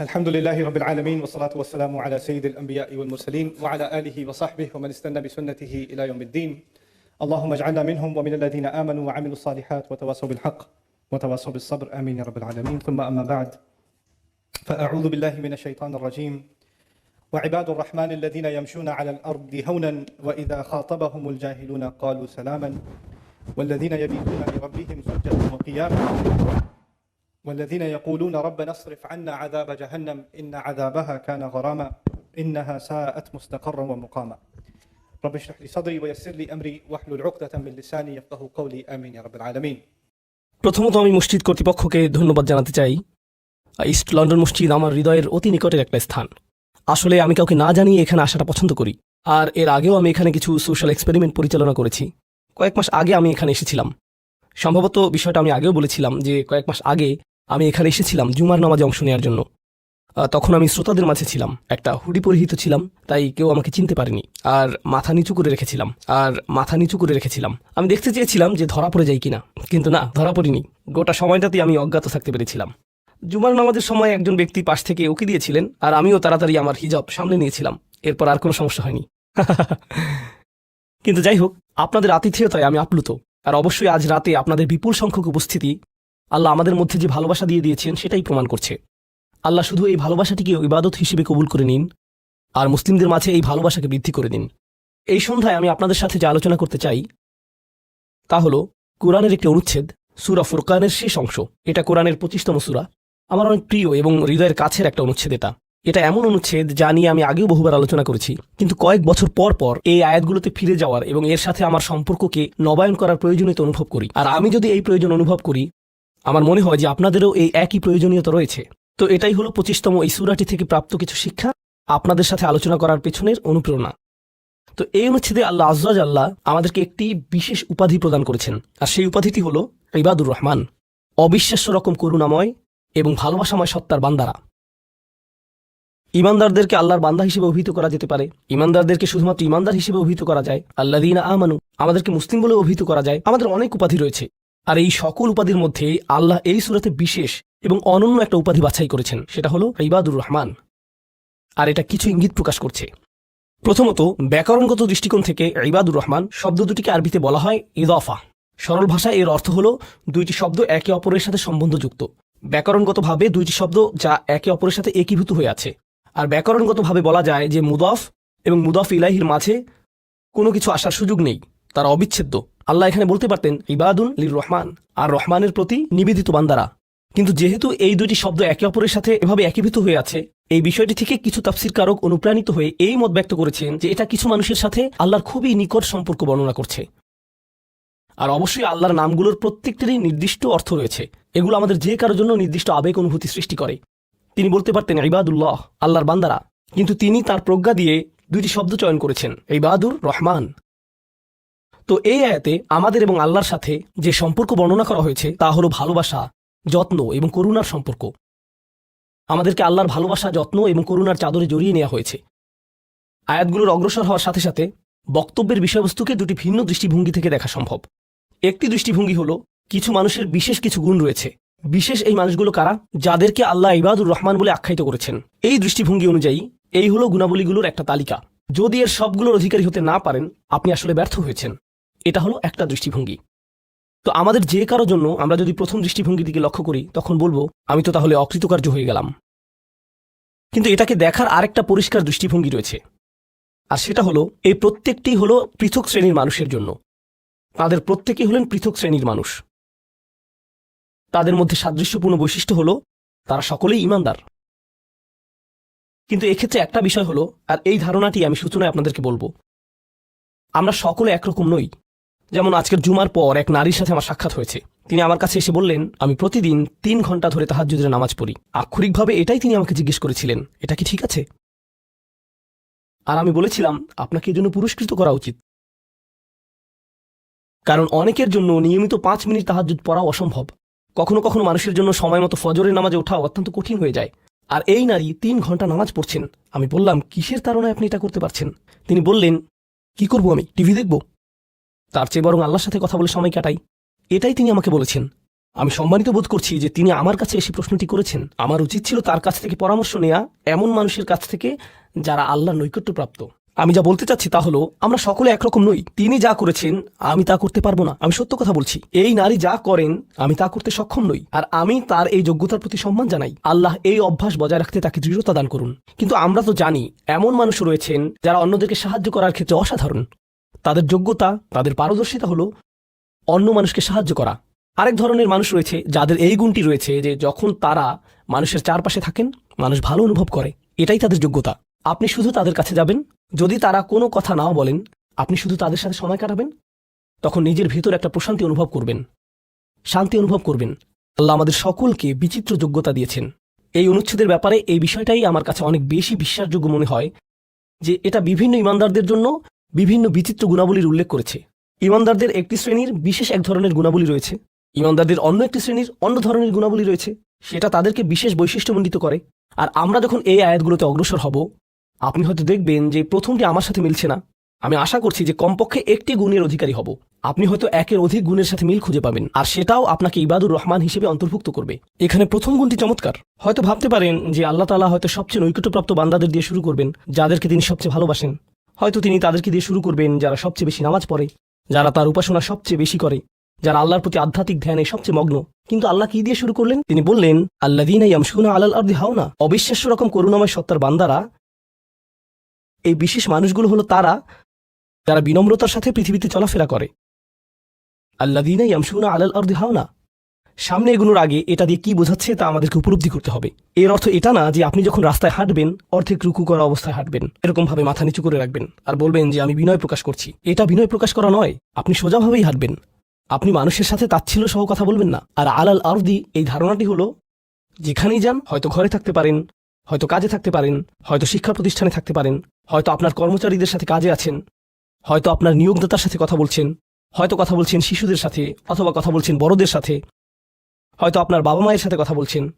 الحمد لله رب العالمين والصلاة والسلام على سيد الأنبياء والمرسلين وعلى آله وصحبه ومن استنى بسنته إلى يوم الدين. اللهم اجعلنا منهم ومن الذين آمنوا وعملوا الصالحات وتواصوا بالحق وتواصوا بالصبر. آمين يا رب العالمين. ثم أما بعد فأعوذ بالله من الشيطان الرجيم. وعباد الرحمن الذين يمشون على الأرض هونا وإذا خاطبهم الجاهلون قالوا سلاما. والذين يبيتون لربهم سجدا وقياما. والذين يقولون ربنا اصرف عنا عذاب جهنم إن عذابها كان غراما إنها ساءت مستقرا ومقاما. رب اشرح لي صدري ويسر لي أمري واحلل عقدة من لساني يفقه قولي. آمين يا رب العالمين. প্রথমত আমি মসজিদ কর্তৃপক্ষকে ধন্যবাদ জানাতে চাই। ইস্ট লন্ডন মসজিদ আমার হৃদয়ের অতি নিকটের একটা স্থান। আসলে আমি কাউকে না জানিয়ে এখানে আসাটা পছন্দ করি। আর এর আগেও আমি এখানে কিছু সোশ্যাল এক্সপেরিমেন্ট পরিচালনা করেছি। কয়েক মাস আগে আমি এখানে এসেছিলাম। সম্ভবত বিষয়টা আমি আগেও বলেছিলাম যে কয়েক মাস আগে আমি এখানে এসেছিলাম জুমার নামাজে অংশ নেওয়ার জন্য। তখন আমি শ্রোতাদের মাঝে ছিলাম। একটা হুডি পরিহিত ছিলাম, তাই কেউ আমাকে চিনতে পারেনি। আর মাথা নিচু করে রেখেছিলাম, আর মাথা নিচু করে রেখেছিলাম। আমি দেখতে চেয়েছিলাম যে ধরা পড়ে যাই কিনা, কিন্তু না, ধরা পড়িনি। গোটা সময়টাতেই আমি অজ্ঞাত থাকতে পেরেছিলাম। জুমার নামাজের সময় একজন ব্যক্তি পাশ থেকে উকি দিয়েছিলেন, আর আমিও তাড়াতাড়ি আমার হিজাব সামনে নিয়েছিলাম। এরপর আর কোনো সমস্যা হয়নি। কিন্তু যাই হোক, আপনাদের আতিথেয়তায় আমি আপ্লুত। আর অবশ্যই আজ রাতে আপনাদের বিপুল সংখ্যক উপস্থিতি আল্লাহ আমাদের মধ্যে যে ভালোবাসা দিয়ে দিয়েছেন, সেটাই প্রমাণ করছে। আল্লাহ শুধু এই ভালোবাসাটিকে ইবাদত হিসেবে কবুল করে নিন, আর মুসলিমদের মাঝে এই ভালোবাসাকে বৃদ্ধি করে দিন। এই সন্ধ্যায় আমি আপনাদের সাথে যে আলোচনা করতে চাই, তা হল কোরআনের একটি অনুচ্ছেদ, সুরা ফুরকানের শেষ অংশ। এটা কোরআনের পঁচিশতম সুরা। আমার অনেক প্রিয় এবং হৃদয়ের কাছের একটা অনুচ্ছেদ এটা। এটা এমন অনুচ্ছেদ যা নিয়ে আমি আগেও বহুবার আলোচনা করেছি, কিন্তু কয়েক বছর পর পর এই আয়াতগুলোতে ফিরে যাওয়ার এবং এর সাথে আমার সম্পর্ককে নবায়ন করার প্রয়োজনীয়তা অনুভব করি। আর আমি যদি এই প্রয়োজন অনুভব করি আমার মনে হয় যে আপনাদেরও এই একই প্রয়োজনীয়তা রয়েছে। তো এটাই হলো পঁচিশতম এই সুরাটি থেকে প্রাপ্ত কিছু শিক্ষা। আপনাদের সাথে আলোচনা করার পেছনের অনুপ্রেরণা। তো এই অনুচ্ছেদে আল্লাহ আজরাজ আল্লাহ আমাদেরকে একটি বিশেষ উপাধি প্রদান করেছেন। আর সেই উপাধিটি হল ইবাদুর রহমান। অবিশ্বাস্য রকম করুণাময় এবং ভালোবাসাময় সত্তার বান্দারা। ইমানদারদেরকে আল্লাহর বান্দা হিসেবে অভিহিত করা যেতে পারে। ইমানদারদেরকে শুধুমাত্র ইমানদার হিসেবে অভিহিত করা যায়। আল্লাহ দিন আমানু, আমাদেরকে মুসলিম বলে অভিহিত করা যায়। আমাদের অনেক উপাধি রয়েছে। আর এই সকল উপাধির মধ্যে আল্লাহ এই সুরাতে বিশেষ এবং অনন্য একটা উপাধি বাছাই করেছেন, সেটা হলো ইবাদুর রহমান। আর এটা কিছু ইঙ্গিত প্রকাশ করছে। প্রথমত, ব্যাকরণগত দৃষ্টিকোণ থেকে ইবাদুর রহমান শব্দ দুটিকে আরবিতে বলা হয় ইদফা। সরল ভাষায় এর অর্থ হল দুইটি শব্দ একে অপরের সাথে সম্বন্ধযুক্ত। ব্যাকরণগতভাবে দুইটি শব্দ যা একে অপরের সাথে একীভূত হয়ে আছে। আর ব্যাকরণগতভাবে বলা যায় যে মুদফ এবং মুদফ ইলাহির মাঝে কোনো কিছু আসার সুযোগ নেই, তারা অবিচ্ছেদ্য। আল্লাহ এখানে বলতে পারতেন, ইবাদুন লির রহমান আর রহমানের প্রতি নিবেদিত বান্দারা। কিন্তু যেহেতু এই দুইটি শব্দ একে অপরের সাথে এভাবে একীভূত হয়ে আছে, এই বিষয়টি থেকে কিছু তাফসির কারক অনুপ্রাণিত হয়ে এই মত ব্যক্ত করেছেন যে এটা কিছু মানুষের সাথে আল্লাহর খুবই নিকট সম্পর্ক বর্ণনা করছে। আর অবশ্যই আল্লাহর নামগুলোর প্রত্যেকটিরই নির্দিষ্ট অর্থ রয়েছে। এগুলো আমাদের যে কারোর জন্য নির্দিষ্ট আবেগ অনুভূতি সৃষ্টি করে। তিনি বলতে পারতেন, ইবাদুল্লাহ, আল্লাহর বান্দারা। কিন্তু তিনি তার প্রজ্ঞা দিয়ে দুইটি শব্দ চয়ন করেছেন, ইবাদুর রহমান। তো এই আয়াতে আমাদের এবং আল্লাহর সাথে যে সম্পর্ক বর্ণনা করা হয়েছে, তা হলো ভালোবাসা, যত্ন এবং করুণার সম্পর্ক। আমাদেরকে আল্লাহর ভালোবাসা, যত্ন এবং করুণার চাদরে জড়িয়ে নেওয়া হয়েছে। আয়াতগুলোর অগ্রসর হওয়ার সাথে সাথে বক্তব্যের বিষয়বস্তুকে দুটি ভিন্ন দৃষ্টিভঙ্গি থেকে দেখা সম্ভব। একটি দৃষ্টিভঙ্গি হলো, কিছু মানুষের বিশেষ কিছু গুণ রয়েছে। বিশেষ এই মানুষগুলো কারা? যাদেরকে আল্লাহ ইবাদুর রহমান বলে আখ্যায়িত করেছেন। এই দৃষ্টিভঙ্গি অনুযায়ী, এই হলো গুণাবলীগুলোর একটা তালিকা। যদি এর সবগুলোর অধিকারী হতে না পারেন, আপনি আসলে ব্যর্থ হয়েছেন। এটা হলো একটা দৃষ্টিভঙ্গি। তো আমাদের যে কারও জন্য আমরা যদি প্রথম দৃষ্টিভঙ্গি দিকে লক্ষ্য করি, তখন বলব, আমি তো তাহলে অকৃতকার্য হয়ে গেলাম। কিন্তু এটাকে দেখার আরেকটা পরিষ্কার দৃষ্টিভঙ্গি রয়েছে। আর সেটা হলো, এই প্রত্যেকটি হলো পৃথক শ্রেণির মানুষের জন্য। তাদের প্রত্যেকেই হলেন পৃথক শ্রেণির মানুষ। তাদের মধ্যে সাদৃশ্যপূর্ণ বৈশিষ্ট্য হলো, তারা সকলেই ইমানদার। কিন্তু এক্ষেত্রে একটা বিষয় হলো, আর এই ধারণাটি আমি সূচনায় আপনাদেরকে বলব। আমরা সকলে একরকম নই। যেমন আজকের জুমার পর এক নারীর সাথে আমার সাক্ষাৎ হয়েছে। তিনি আমার কাছে এসে বললেন, আমি প্রতিদিন তিন ঘণ্টা ধরে তাহাজ্জুদের নামাজ পড়ি। আক্ষরিকভাবে এটাই তিনি আমাকে জিজ্ঞেস করেছিলেন, এটা কি ঠিক আছে? আর আমি বলেছিলাম, আপনাকে এজন্য পুরস্কৃত করা উচিত। কারণ অনেকের জন্য নিয়মিত পাঁচ মিনিট তাহাজ্জুদ পড়া অসম্ভব। কখনো কখনো মানুষের জন্য সময় মতো ফজরের নামাজে ওঠা অত্যন্ত কঠিন হয়ে যায়। আর এই নারী তিন ঘণ্টা নামাজ পড়ছেন। আমি বললাম, কিসের তারণায় আপনি এটা করতে পারছেন? তিনি বললেন, কি করব আমি? টিভি দেখব? তার চেয়ে বরং আল্লাহর সাথে কথা বলে সময় কাটাই। এটাই তিনি আমাকে বলেছেন। আমি সম্মানিত বোধ করছি যে তিনি আমার কাছে এসে প্রশ্নটি করেছেন। আমার উচিত ছিল তার কাছ থেকে পরামর্শ নেয়া এমন মানুষের কাছ থেকে যারা আল্লাহর নৈকট্যপ্রাপ্ত। আমি যা বলতে চাচ্ছি তা হলো, আমরা সকলে একরকম নই। তিনি যা করেছেন, আমি তা করতে পারব না। আমি সত্য কথা বলছি। এই নারী যা করেন, আমি তা করতে সক্ষম নই। আর আমি তার এই যোগ্যতার প্রতি সম্মান জানাই। আল্লাহ এই অভ্যাস বজায় রাখতে তাকে দৃঢ়তা দান করুন। কিন্তু আমরা তো জানি, এমন মানুষ রয়েছেন যারা অন্যদেরকে সাহায্য করার ক্ষেত্রে অসাধারণ। তাদের যোগ্যতা, তাদের পারদর্শিতা হলো অন্য মানুষকে সাহায্য করা। আরেক ধরনের মানুষ রয়েছে যাদের এই গুণটি রয়েছে যে যখন তারা মানুষের চারপাশে থাকেন, মানুষ ভালো অনুভব করে। এটাই তাদের যোগ্যতা। আপনি শুধু তাদের কাছে যাবেন। যদি তারা কোনো কথা নাও বলেন, আপনি শুধু তাদের সাথে সময় কাটাবেন, তখন নিজের ভিতর একটা প্রশান্তি অনুভব করবেন, শান্তি অনুভব করবেন। আল্লাহ আমাদের সকলকে বিচিত্র যোগ্যতা দিয়েছেন। এই অনুচ্ছেদের ব্যাপারে এই বিষয়টাই আমার কাছে অনেক বেশি বিশ্বাসযোগ্য মনে হয় যে এটা বিভিন্ন ইমানদারদের জন্য বিভিন্ন বিচিত্র গুণাবলীর উল্লেখ করেছে। ইমানদারদের একটি শ্রেণির বিশেষ এক ধরনের গুণাবলী রয়েছে। ইমানদারদের অন্য একটি শ্রেণির অন্য ধরনের গুণাবলী রয়েছে। সেটা তাদেরকে বিশেষ বৈশিষ্ট্যমণ্ডিত করে। আর আমরা যখন এই আয়াতগুলোতে অগ্রসর হব, আপনি হয়তো দেখবেন যে প্রথমটি আমার সাথে মিলছে না। আমি আশা করছি যে কমপক্ষে একটি গুণের অধিকারী হব। আপনি হয়তো একের অধিক গুণের সাথে মিল খুঁজে পাবেন। আর সেটাও আপনাকে ইবাদুর রহমান হিসেবে অন্তর্ভুক্ত করবে। এখানে প্রথম গুণটি চমৎকার। হয়তো ভাবতে পারেন যে আল্লাহ তালা হয়তো সবচেয়ে নৈকট্যপ্রাপ্ত বান্দাদের দিয়ে শুরু করবেন, যাদেরকে তিনি সবচেয়ে ভালোবাসেন। হয়তো তিনি তাদেরকে দিয়ে শুরু করবেন যারা সবচেয়ে বেশি নামাজ পড়ে, যারা তার উপাসনা সবচেয়ে বেশি করে, যারা আল্লাহর প্রতি আধ্যাত্মিক ধ্যানে সবচেয়ে মগ্ন। কিন্তু আল্লাহ কি দিয়ে শুরু করলেন? তিনি বললেন আল্লাহ দিন ইয়ামসুনা আলাল আর্দি হাওনা। অবিশ্বাস্য রকম করুণাময় সত্তার বান্দারা, এই বিশেষ মানুষগুলো হলো তারা, যারা বিনম্রতার সাথে পৃথিবীতে চলাফেরা করে। আল্লাহ দিন ইয়ামসুনা আলাল আর্দি হাওনা। সামনে এগুলোর আগে এটা দিয়ে কি বোঝাচ্ছে তা আমাদেরকে উপলব্ধি করতে হবে। এর অর্থ এটা না যে আপনি যখন রাস্তায় হাঁটবেন, অর্ধেক রুকু করা অবস্থায় হাঁটবেন। এরকম ভাবে মাথা নিচু করে রাখবেন আর বলবেন যে, আমি বিনয় প্রকাশ করছি। এটা বিনয় প্রকাশ করা নয়, আপনি সোজাভাবেই হাঁটবেন। আপনি মানুষের সাথে তাচ্ছিল্য সহ কথা বলবেন না। আর আলাল আরদি এই ধারণাটি হলো, যেখানেই যান হয়তো ঘরে থাকতে পারেন, হয়তো কাজে থাকতে পারেন, হয়তো শিক্ষা প্রতিষ্ঠানে থাকতে পারেন, হয়তো আপনার কর্মচারীদের সাথে কাজে আছেন, হয়তো আপনার নিয়োগদাতার সাথে কথা বলছেন, হয়তো কথা বলছেন শিশুদের সাথে অথবা কথা বলছেন বড়দের সাথে। হয়তো আপনার বাবা মায়ের সাথে কথা বলছেন।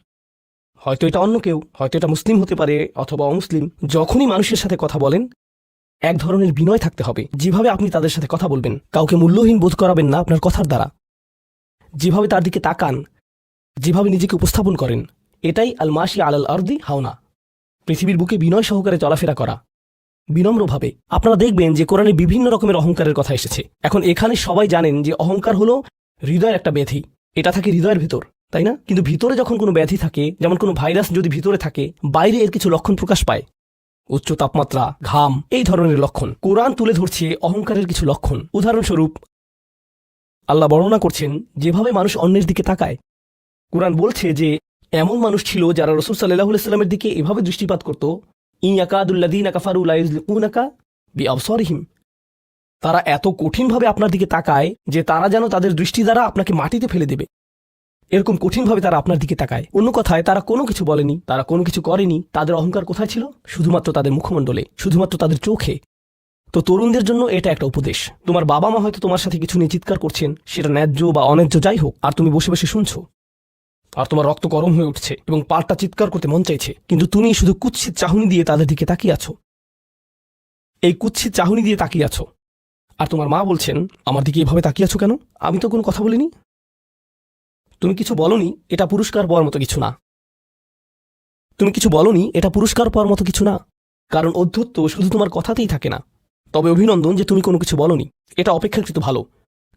হয়তো এটা অন্য কেউ, হয়তো এটা মুসলিম হতে পারে অথবা অমুসলিম। যখনই মানুষের সাথে কথা বলেন, এক ধরনের বিনয় থাকতে হবে। যেভাবে আপনি তাদের সাথে কথা বলবেন, কাউকে মূল্যহীন বোধ করাবেন না আপনার কথার দ্বারা। যেভাবে তার দিকে তাকান, যেভাবে নিজেকে উপস্থাপন করেন, এটাই আল মাসি আলাল আরদি হাওনা। পৃথিবীর বুকে বিনয় সহকারে চলাফেরা করা। বিনম্রভাবে। আপনারা দেখবেন যে কোরআনে বিভিন্ন রকমের অহংকারের কথা এসেছে। এখন এখানে সবাই জানেন যে অহংকার হলো হৃদয়ের একটা ব্যাধি। এটা থাকে হৃদয়ের ভিতর, তাই না? কিন্তু ভিতরে যখন কোনো ব্যাধি থাকে, যেমন কোনো ভাইরাস যদি ভিতরে থাকে, বাইরে এর কিছু লক্ষণ প্রকাশ পায়। উচ্চ তাপমাত্রা, ঘাম, এই ধরনের লক্ষণ। কোরআন তুলে ধরছে অহংকারের কিছু লক্ষণ। উদাহরণস্বরূপ, আল্লাহ বর্ণনা করছেন, যেভাবে মানুষ অন্যের দিকে তাকায়। কোরআন বলছে যে, এমন মানুষ ছিল যারা রসুল সাল্লাহ সাল্লামের দিকে এভাবে দৃষ্টিপাত করত ইয়াকাদুল্লাদিন আকাফারুলাইকা বি আবসরিহিম তারা এত কঠিনভাবে আপনার দিকে তাকায় যে তারা যেন তাদের দৃষ্টি দ্বারা আপনাকে মাটিতে ফেলে দেবে। এরকম কঠিনভাবে তারা আপনার দিকে তাকায়। অন্য কথায়, তারা কোনো কিছু বলেনি, তারা কোনো কিছু করেনি। তাদের অহংকার কোথায় ছিল? শুধুমাত্র তাদের মুখমণ্ডলে, শুধুমাত্র তাদের চোখে। তো তরুণদের জন্য এটা একটা উপদেশ। তোমার বাবা মা হয়তো তোমার সাথে কিছু নিয়ে চিৎকার করছেন, সেটা ন্যায্য বা অন্যায্য যাই হোক, আর তুমি বসে বসে শুনছো। আর তোমার রক্ত গরম হয়ে উঠছে এবং পাটটা চিৎকার করতে মন চাইছে। কিন্তু তুমি শুধু কুৎসিত চাহনি দিয়ে তাদের দিকে তাকিয়ে আছো। এই কুৎসিত চাহনি দিয়ে তাকিয়ে আছো। আর তোমার মা বলছেন, আমার দিকে এভাবে তাকিয়ে আছো কেন? আমি তো কোনো কথা বলিনি। তুমি কিছু বলনি, এটা পুরস্কার পাওয়ার মতো কিছু না। তুমি কিছু বলনি, এটা পুরস্কার পাওয়ার মতো কিছু না। কারণ অধ্যত্ব শুধু তোমার কথাতেই থাকে না। তবে অভিনন্দন যে তুমি কোনো কিছু বলনি, এটা অপেক্ষাকৃত ভালো।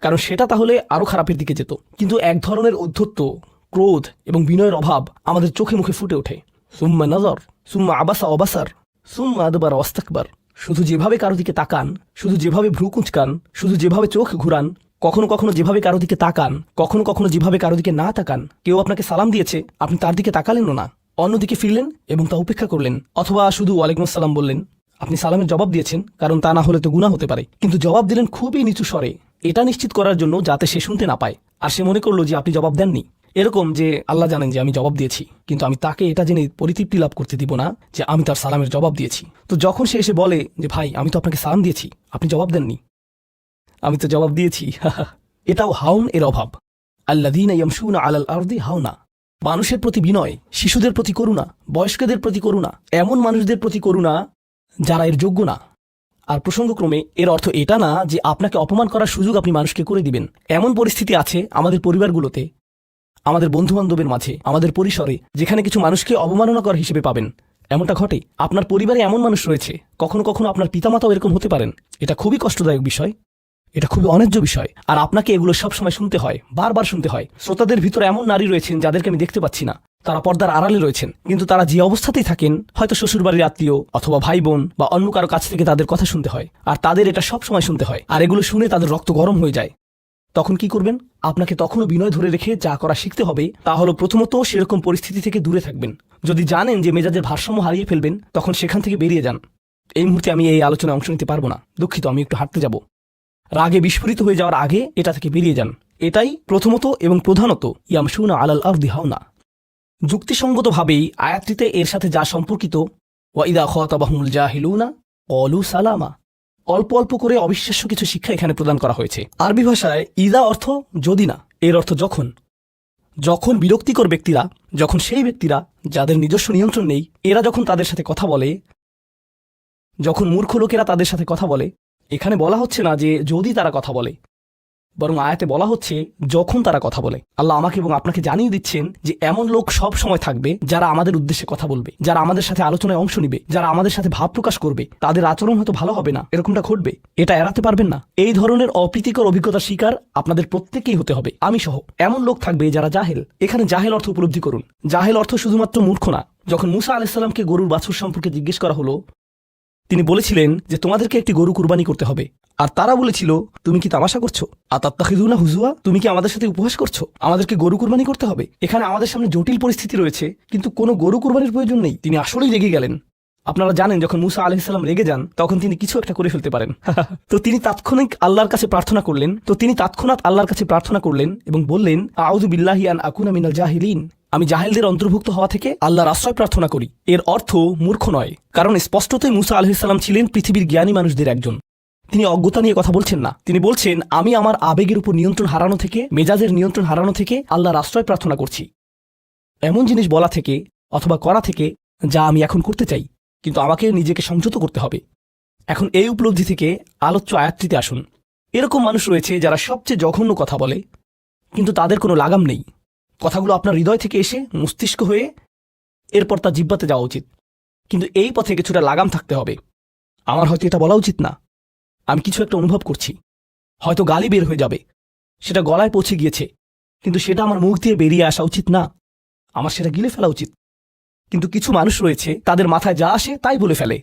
কারণ সেটা তাহলে আরও খারাপের দিকে যেত। কিন্তু এক ধরনের অধ্যত্ব ক্রোধ এবং বিনয়ের অভাব আমাদের চোখে মুখে ফুটে ওঠে। সুম্মা নজর, সুম্মা আবাসা অবাসার, সুম্মা আদবার অস্তাকবার। শুধু যেভাবে কারও দিকে তাকান, শুধু যেভাবে ভ্রু কুঁচকান, শুধু যেভাবে চোখ ঘুরান, কখনো কখনো যেভাবে কারও দিকে তাকান, কখনো কখনো যেভাবে কারও দিকে না তাকান, কেউ আপনাকে সালাম দিয়েছে, আপনি তার দিকে তাকালেনও না। অন্যদিকে ফিরলেন এবং তা উপেক্ষা করলেন, অথবা শুধু ওয়ালাইকুম আসসালাম বললেন, আপনি সালামের জবাব দিয়েছেন, কারণ তা না হলে তো গুণা হতে পারে। কিন্তু জবাব দিলেন খুবই নিচু স্বরে। এটা নিশ্চিত করার জন্য যাতে সে শুনতে না পায়। আর সে মনে করল যে আপনি জবাব দেননি। এরকম যে আল্লাহ জানেন যে আমি জবাব দিয়েছি, কিন্তু আমি তাকে এটা জেনে পরিতৃপ্তি লাভ করতে দিব না যে আমি তার সালামের জবাব দিয়েছি। তো যখন সে এসে বলে যে, ভাই, আমি তো আপনাকে সালাম দিয়েছি, আপনি জবাব দেননি। আমি তো জবাব দিয়েছি। এটাও হাউন এর অভাব। আল্লাদিন ইয়ামশুনা আলাল আরদি হাওনা মানুষের প্রতি বিনয়, শিশুদের প্রতি করুণা, বয়স্কদের প্রতি করুণা, এমন মানুষদের প্রতি করুণা যারা এর যোগ্য না। আর প্রসঙ্গক্রমে এর অর্থ এটা না যে আপনাকে অপমান করার সুযোগ আপনি মানুষকে করে দিবেন। এমন পরিস্থিতি আছে আমাদের পরিবারগুলোতে আমাদের বন্ধু বান্ধবের মাঝে, আমাদের পরিসরে, যেখানে কিছু মানুষকে অবমাননাকর হিসেবে পাবেন। এমনটা ঘটে, আপনার পরিবারে এমন মানুষ রয়েছে, কখনো কখনো আপনার পিতামাতাও এরকম হতে পারেন। এটা খুবই কষ্টদায়ক বিষয়, এটা খুবই অন্যায্য বিষয়, আর আপনাকে এগুলো সবসময় শুনতে হয়, বারবার শুনতে হয়। শ্রোতাদের ভিতরে এমন নারী রয়েছেন যাদেরকে আমি দেখতে পাচ্ছি না। তারা পর্দার আড়ালে রয়েছেন, কিন্তু তারা যে অবস্থাতেই থাকেন, হয়তো শ্বশুরবাড়ির আত্মীয় অথবা ভাই বোন বা অন্য কারও কাছ থেকে তাদের কথা শুনতে হয়, আর তাদের এটা সব সময় শুনতে হয়, আর এগুলো শুনে তাদের রক্ত গরম হয়ে যায়। তখন কি করবেন? আপনাকে তখনও বিনয় ধরে রেখে যা করা শিখতে হবে, তা হলো প্রথমত সেরকম পরিস্থিতি থেকে দূরে থাকবেন। যদি জানেন যে মেজাজের ভারসাম্য হারিয়ে ফেলবেন, তখন সেখান থেকে বেরিয়ে যান। এই মুহূর্তে আমি এই আলোচনায় অংশ নিতে পারব না। দুঃখিত, আমি একটু হাঁটতে যাব। রাগে বিস্ফোরিত হয়ে যাওয়ার আগে এটা থেকে বেরিয়ে যান। এটাই প্রথমত এবং প্রধানত ইয়াম ইয়ামসুনা আলাল আরদি হাওনা। যুক্তিসঙ্গতভাবেই আয়াতটিতে এর সাথে যা সম্পর্কিত ওয়াইদা খতাবাহুল জাহিলুনা অলু সালামা। অল্প অল্প করে অবিশ্বাস্য কিছু শিক্ষা এখানে প্রদান করা হয়েছে। আরবি ভাষায় ইদা অর্থ যদি না, এর অর্থ যখন। যখন বিরক্তিকর ব্যক্তিরা, যখন সেই ব্যক্তিরা যাদের নিজস্ব নিয়ন্ত্রণ নেই, এরা যখন তাদের সাথে কথা বলে, যখন মূর্খ লোকেরা তাদের সাথে কথা বলে, এখানে বলা হচ্ছে না যে যদি তারা কথা বলে। বরং আয়াতে বলা হচ্ছে, যখন তারা কথা বলে। আল্লাহ আমাকে এবং আপনাকে জানিয়ে দিচ্ছেন যে, এমন লোক সব সময় থাকবে যারা আমাদের উদ্দেশ্যে কথা বলবে, যারা আমাদের সাথে আলোচনায় অংশ নিবে, যারা আমাদের সাথে ভাব প্রকাশ করবে। তাদের আচরণ হয়তো ভালো হবে না, এরকমটা ঘটবে। এটা এড়াতে পারবেন না। এই ধরনের অপ্রীতিকর অভিজ্ঞতার শিকার আপনাদের প্রত্যেকেই হতে হবে। আমি সহ, এমন লোক থাকবে যারা জাহেল। এখানে জাহেল অর্থ উপলব্ধি করুন। জাহেল অর্থ শুধুমাত্র মূর্খ না। যখন মুসা আলাহিসাল্লামকে গরুর বাছুর সম্পর্কে জিজ্ঞেস করা হলো তিনি বলেছিলেন যে তোমাদেরকে একটি গরু কুরবানি করতে হবে। আর তারা বলেছিল, তুমি কি তামাশা করছ? আতাত্তাখিদুনা হুজুয়া? তুমি কি আমাদের সাথে উপহাস করছ? আমাদেরকে গরু কুরবানি করতে হবে? এখানে আমাদের সামনে জটিল পরিস্থিতি রয়েছে, কিন্তু কোনো গরু কুরবানির প্রয়োজন নেই। তিনি আসলেই রেগে গেলেন। আপনারা জানেন, যখন মুসা আলহিসাল্লাম রেগে যান, তখন তিনি কিছু একটা করে ফেলতে পারেন। তো তিনি তাৎক্ষণিক আল্লাহর কাছে প্রার্থনা করলেন। তো তিনি তৎক্ষণাৎ আল্লাহর কাছে প্রার্থনা করলেন এবং বললেন, আউযু বিল্লাহি আন আকুনা মিনাল জাহিলিন। আমি জাহেলদের অন্তর্ভুক্ত হওয়া থেকে আল্লাহর আশ্রয় প্রার্থনা করি। এর অর্থ মূর্খ নয়, কারণ স্পষ্টতই মুসা আলহিসাল্লাম ছিলেন পৃথিবীর জ্ঞানী মানুষদের একজন। তিনি অজ্ঞতা নিয়ে কথা বলছেন না। তিনি বলছেন, আমি আমার আবেগের উপর নিয়ন্ত্রণ হারানো থেকে, মেজাজের নিয়ন্ত্রণ হারানো থেকে আল্লাহর আশ্রয় প্রার্থনা করছি। এমন জিনিস বলা থেকে অথবা করা থেকে যা আমি এখন করতে চাই, কিন্তু আমাকে নিজেকে সংযত করতে হবে। এখন এই উপলব্ধি থেকে আলোচ্য আয়াত্রীতে আসুন। এরকম মানুষ রয়েছে যারা সবচেয়ে জঘন্য কথা বলে, কিন্তু তাদের কোনো লাগাম নেই। কথাগুলো আপনার হৃদয় থেকে এসে মস্তিষ্ক হয়ে এরপর তা জিব্বাতে যাওয়া উচিত। কিন্তু এই পথে কিছুটা লাগাম থাকতে হবে। আমার হয়তো এটা বলা উচিত না। আমি কিছু একটা অনুভব করছি। হয়তো গালি বের হয়ে যাবে। সেটা গলায় পৌঁছে গিয়েছে। কিন্তু সেটা আমার মুখ দিয়ে বেরিয়ে আসা উচিত না। আমার সেটা গিলে ফেলা উচিত। কিন্তু কিছু মানুষ রয়েছে, তাদের মাথায় যা আসে তাই বলে ফেলে।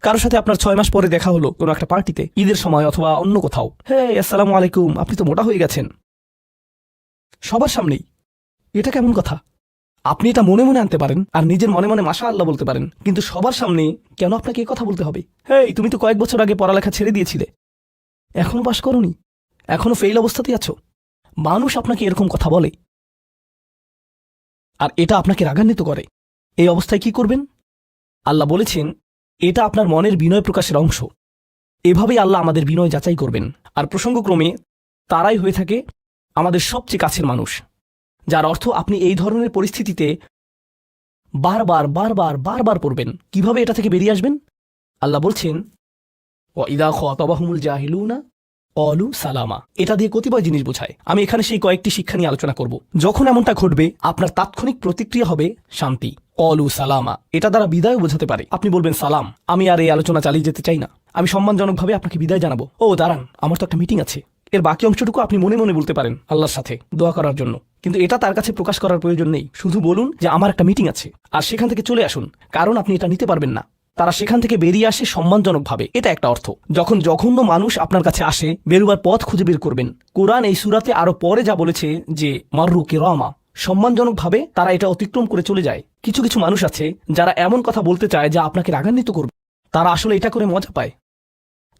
কারোর সাথে আপনার ছয় মাস পরে দেখা হলো কোনো একটা পার্টিতে, ঈদের সময় অথবা অন্য কোথাও। হ্যাঁ আসসালামু আলাইকুম, আপনি তো মোটা হয়ে গেছেন। সবার সামনেই এটা কেমন কথা? আপনি এটা মনে মনে আনতে পারেন আর নিজের মনে মনে মাসা আল্লাহ বলতে পারেন। কিন্তু সবার সামনে কেন আপনাকে এই কথা বলতে হবে? হেই, তুমি তো কয়েক বছর আগে পড়ালেখা ছেড়ে দিয়েছিলে। এখনও পাশ করনি? এখনও ফেইল অবস্থাতেই আছো? মানুষ আপনাকে এরকম কথা বলে। আর এটা আপনাকে রাগান্বিত করে। এই অবস্থায় কি করবেন? আল্লাহ বলেছেন, এটা আপনার মনের বিনয় প্রকাশের অংশ। এভাবেই আল্লাহ আমাদের বিনয় যাচাই করবেন। আর প্রসঙ্গক্রমে, তারাই হয়ে থাকে আমাদের সবচেয়ে কাছের মানুষ। যার অর্থ আপনি এই ধরনের পরিস্থিতিতে বারবার বারবার বারবার পড়বেন। কীভাবে এটা থেকে বেরিয়ে আসবেন? আল্লাহ বলছেন ও ইদা খতাবাহুমুল জাহিলুনা অলু সালামা। এটা দিয়ে কতিপয় জিনিস বোঝায়। আমি এখানে সেই কয়েকটি শিক্ষা নিয়ে আলোচনা করব। যখন এমনটা ঘটবে, আপনার তাৎক্ষণিক প্রতিক্রিয়া হবে শান্তি। অলু সালামা, এটা দ্বারা বিদায় বোঝাতে পারে। আপনি বলবেন, সালাম, আমি আর এই আলোচনা চালিয়ে যেতে চাই না। আমি সম্মানজনকভাবে আপনাকে বিদায় জানাব। ও, দাঁড়ান, আমার তো একটা মিটিং আছে। এর বাকি অংশটুকু আপনি মনে মনে বলতে পারেন আল্লাহর সাথে, দোয়া করার জন্য। কিন্তু এটা তার কাছে প্রকাশ করার প্রয়োজন নেই। শুধু বলুন যে আমার একটা মিটিং আছে। আর সেখান থেকে চলে আসুন। কারণ আপনি এটা নিতে পারবেন না। তারা সেখান থেকে বেরিয়ে আসে সম্মানজনকভাবে। এটা একটা অর্থ। যখন জঘন্য মানুষ আপনার কাছে আসে, বেরুবার পথ খুঁজে বের করবেন। কোরআন এই সুরাতে আরও পরে যা বলেছে যে, মাররু রমা সম্মানজনকভাবে তারা এটা অতিক্রম করে চলে যায়। কিছু কিছু মানুষ আছে যারা এমন কথা বলতে চায় যা আপনাকে রাগান্বিত করবে। তারা আসলে এটা করে মজা পায়।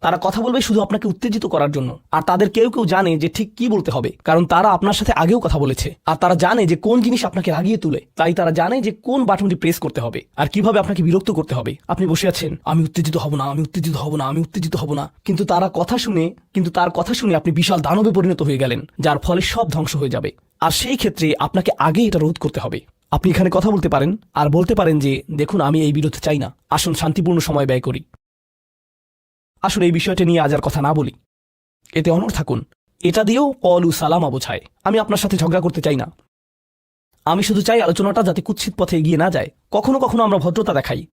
তারা কথা বলবে শুধু আপনাকে উত্তেজিত করার জন্য। আর তাদের কেউ কেউ জানে যে ঠিক কি বলতে হবে, কারণ তারা আপনার সাথে আগেও কথা বলেছে। আর তারা জানে যে কোন জিনিস আপনাকে রাগিয়ে তুলে, তাই তারা জানে যে কোন বাটনটি প্রেস করতে হবে। আর কীভাবে আপনাকে বিরক্ত করতে হবে। আপনি বসে আছেন, আমি উত্তেজিত হব না, আমি উত্তেজিত হব না, আমি উত্তেজিত হব না। কিন্তু তারা কথা শুনে, কিন্তু তার কথা শুনে আপনি বিশাল দানবে পরিণত হয়ে গেলেন, যার ফলে সব ধ্বংস হয়ে যাবে। আর সেই ক্ষেত্রে আপনাকে আগে এটা রোধ করতে হবে। আপনি এখানে কথা বলতে পারেন, আর বলতে পারেন যে, দেখুন, আমি এই বিরোধ চাই না। আসুন শান্তিপূর্ণ সময় ব্যয় করি। আসলে এই বিষয়টা নিয়ে আজ আর কথা না বলি। এতে অনর থাকুন। এটা দিয়েও অলু সালামা বোঝায় আমি আপনার সাথে ঝগড়া করতে চাই না। আমি শুধু চাই আলোচনাটা যাতে কুৎসিত পথে এগিয়ে না যায়। কখনো কখনো আমরা ভদ্রতা দেখাই।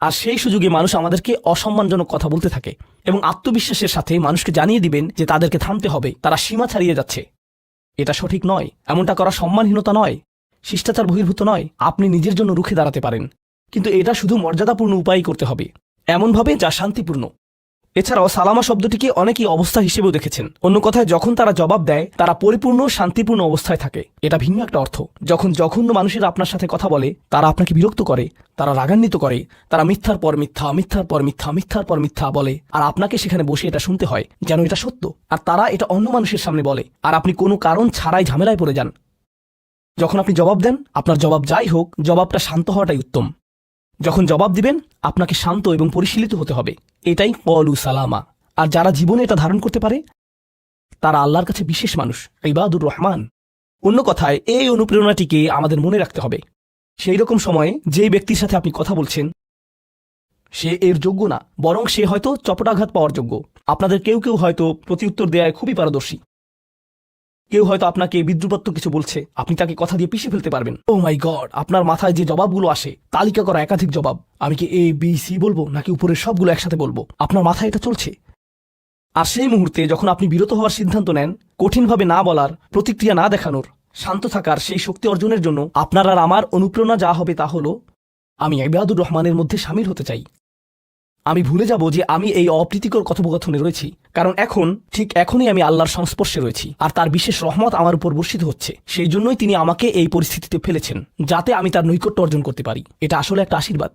আর সেই সুযোগে মানুষ আমাদেরকে অসম্মানজনক কথা বলতে থাকে এবং আত্মবিশ্বাসের সাথে মানুষকে জানিয়ে দিবেন যে তাদেরকে থামতে হবে। তারা সীমা ছাড়িয়ে যাচ্ছে। এটা সঠিক নয়। এমনটা করা সম্মানহীনতা নয়। শিষ্টাচার বহির্ভূত নয়। আপনি নিজের জন্য রুখে দাঁড়াতে পারেন। কিন্তু এটা শুধু মর্যাদাপূর্ণ উপায় করতে হবে। এমনভাবে যা শান্তিপূর্ণ। এছাড়াও সালামা শব্দটিকে অনেকেই অবস্থা হিসেবেও দেখেছেন। অন্য কথায়, যখন তারা জবাব দেয়, তারা পরিপূর্ণ, শান্তিপূর্ণ অবস্থায় থাকে। এটা ভিন্ন একটা অর্থ। যখন জঘন্য মানুষেরা আপনার সাথে কথা বলে, তারা আপনাকে বিরক্ত করে, তারা রাগান্বিত করে, তারা মিথ্যার পর মিথ্যা, মিথ্যার পর মিথ্যা, মিথ্যার পর মিথ্যা বলে, আর আপনাকে সেখানে বসে এটা শুনতে হয়, যেন এটা সত্য। আর তারা এটা অন্য মানুষের সামনে বলে। আর আপনি কোনো কারণ ছাড়াই ঝামেলায় পড়ে যান। যখন আপনি জবাব দেন, আপনার জবাব যাই হোক, জবাবটা শান্ত হওয়াটাই উত্তম। যখন জবাব দিবেন, আপনাকে শান্ত এবং পরিশীলিত হতে হবে। এটাই কলু সালামা। আর যারা জীবনে এটা ধারণ করতে পারে, তারা আল্লাহর কাছে বিশেষ মানুষ, ইবাদুর রহমান। অন্য কথায়, এই অনুপ্রেরণাটিকে আমাদের মনে রাখতে হবে। সেই রকম সময়ে যেই ব্যক্তির সাথে আপনি কথা বলছেন, সে এর যোগ্য না, বরং সে হয়তো চপটাঘাত পাওয়ার যোগ্য। আপনাদের কেউ কেউ হয়তো প্রতিউত্তর দেয়ায় খুবই পারদর্শী। কেউ হয়তো আপনাকে বিদ্রুপাত্ম কিছু বলছে। আপনি তাকে কথা দিয়ে পিষে ফেলতে পারবেন। ও মাই গড আপনার মাথায় যে জবাবগুলো আসে, তালিকা করা একাধিক জবাব। আমি কি এ বি সি বলব, নাকি উপরের সবগুলো একসাথে বলব? আপনার মাথায় এটা চলছে? আর সেই মুহূর্তে যখন আপনি বিরত হওয়ার সিদ্ধান্ত নেন, কঠিনভাবে না বলার, প্রতিক্রিয়া না দেখানোর, শান্ত থাকার সেই শক্তি অর্জনের জন্য আপনার আর আমার অনুপ্রেরণা যা হবে তা হলো, আমি ইবাদুর রহমানের মধ্যে সামিল হতে চাই। আমি ভুলে যাব যে আমি এই অপ্রীতিকর কথোপকথনে রয়েছি কারণ এখন ঠিক এখনই আমি আল্লাহর সংস্পর্শে রয়েছি আর তার বিশেষ রহমত আমার উপর বর্ষিত হচ্ছে সেই জন্যই তিনি আমাকে এই পরিস্থিতিতে ফেলেছেন যাতে আমি তার নৈকট্য অর্জন করতে পারি এটা আসলে একটা আশীর্বাদ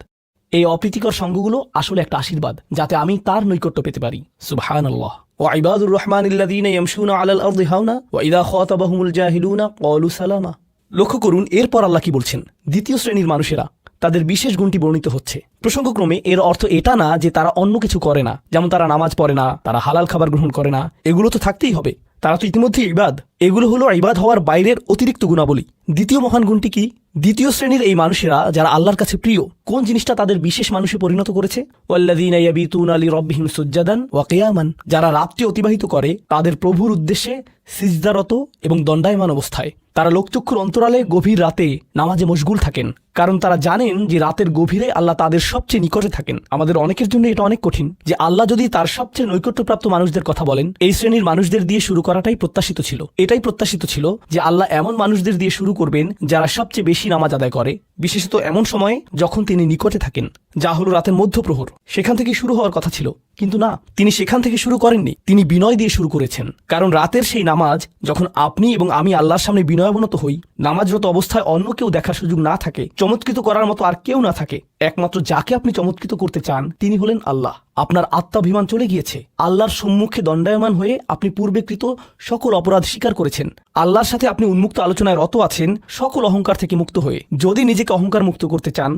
এই অপ্রীতিকর সঙ্গগুলো আসলে একটা আশীর্বাদ যাতে আমি তার নৈকট্য পেতে পারি সুবহান আল্লাহ وعباد الرحمن الذين يمشون على الأرض هونا وإذا خاطبهم الجاهلون قالوا سلاما লক্ষ্য করুন এরপর আল্লাহ কি বলছেন দ্বিতীয় শ্রেণীর মানুষেরা তাদের বিশেষ গুণটি বর্ণিত হচ্ছে। প্রসঙ্গক্রমে এর অর্থ এটা না যে তারা অন্য কিছু করে না। যেমন তারা নামাজ পড়ে না, তারা হালাল খাবার গ্রহণ করে না। এগুলো তো থাকতেই হবে। তারা তো ইতিমধ্যে ইবাদ। এগুলো হলো ইবাদ হওয়ার বাইরের অতিরিক্ত গুণাবলী। দ্বিতীয় মহান গুণটি কি? দ্বিতীয় শ্রেণির এই মানুষেরা যারা আল্লাহর কাছে প্রিয়, কোন জিনিসটা তাদের বিশেষ মানুষে পরিণত করেছে? যারা রাত্রি অতিবাহিত করে, তাদের প্রভুর উদ্দেশ্যে সিজদারত এবং দণ্ডায়মান অবস্থায়। তারা লোকচক্ষুর অন্তরালে গভীর রাতে নামাজে মশগুল থাকেন। কারণ তারা জানেন যে রাতের গভীরে আল্লাহ তাদের সবচেয়ে নিকটে থাকেন। আমাদের অনেকের জন্য এটা অনেক কঠিন যে আল্লাহ যদি তার সবচেয়ে নৈকট্যপ্রাপ্ত মানুষদের কথা বলেন, এই শ্রেণির মানুষদের দিয়ে শুরু করাটাই প্রত্যাশিত ছিল। এটাই প্রত্যাশিত ছিল যে আল্লাহ এমন মানুষদের দিয়ে শুরু করবেন যারা সবচেয়ে বেশি নামাজ আদায় করে। বিশেষত এমন সময়ে যখন তিনি নিকটে থাকেন, যা হলো রাতের মধ্যপ্রহর। সেখান থেকে শুরু হওয়ার কথা ছিল। কিন্তু না, তিনি সেখান থেকে শুরু করেননি। তিনি বিনয় দিয়ে শুরু করেছেন। কারণ রাতের সেই নামাজ, যখন আপনি এবং আমি আল্লাহর সামনে বিনয়াবনত হই, নামাজরত অবস্থায় অন্য কেউ দেখার সুযোগ না থাকে, চমৎকৃত করার মতো আর কেউ না থাকে। একমাত্র যাকে আপনি চমৎকৃত করতে চান, তিনি হলেন আল্লাহ। আপনার আত্মাভিমান চলে গিয়েছে। আল্লাহর সম্মুখে দণ্ডায়মান হয়ে আপনি পূর্বেকৃত সকল অপরাধ স্বীকার করেছেন। আল্লাহর সাথে আপনি উন্মুক্ত আলোচনায় রত আছেন, সকল অহংকার থেকে মুক্ত হয়ে। যদি নিজেকে অহংকার মুক্ত করতে চান